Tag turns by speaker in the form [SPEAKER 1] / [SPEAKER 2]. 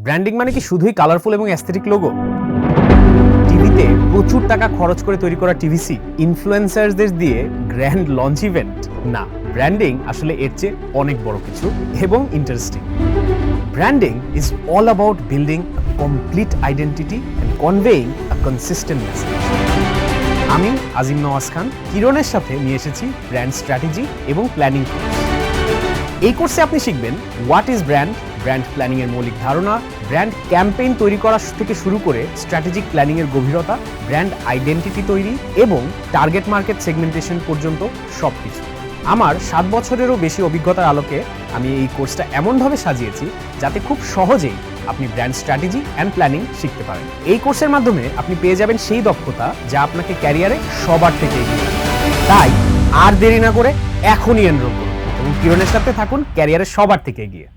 [SPEAKER 1] Branding মানে কি শুধুই কালারফুল এবং অ্যাস্থেটিক লোগো টিভিতে প্রচুর টাকা খরচ করে তৈরি করা টিভিসি ইনফ্লুয়েন্সারদের দিয়ে গ্র্যান্ড লঞ্চ ইভেন্ট না ব্র্যান্ডিং আসলে এর চেয়ে অনেক বড় কিছু এবং interesting branding is all about building complete identity and conveying a consistent message আমি আজিম নওয়াজ খান, কিরণের সাথে নিয়ে এসেছি ব্র্যান্ড স্ট্র্যাটেজি এবং প্ল্যানিং এই কোর্সে আপনি শিখবেন what is brand brand planning এর মৌলিক ধারণা ব্র্যান্ড ক্যাম্পেইন তৈরি করা থেকে শুরু করে স্ট্র্যাটেজিক প্ল্যানিং এর গভীরতা ব্র্যান্ড আইডেন্টিটি তৈরি এবং টার্গেট মার্কেট সেগমেন্টেশন পর্যন্ত সবকিছু। আমার সাত বছরেরও বেশি অভিজ্ঞতার আলোকে আমি এই কোর্সটা এমনভাবে সাজিয়েছি যাতে খুব সহজেই আপনি ব্র্যান্ড স্ট্র্যাটেজি অ্যান্ড প্ল্যানিং শিখতে পারেন। এই কোর্সের মাধ্যমে আপনি পেয়ে যাবেন সেই দক্ষতা যা আপনাকে ক্যারিয়ারে সবার থেকে এগিয়ে তাই আর দেরি না করে এখনই এনরোল করুন এবং কিরণের সাথে থাকুন ক্যারিয়ারে সবার থেকে এগিয়ে।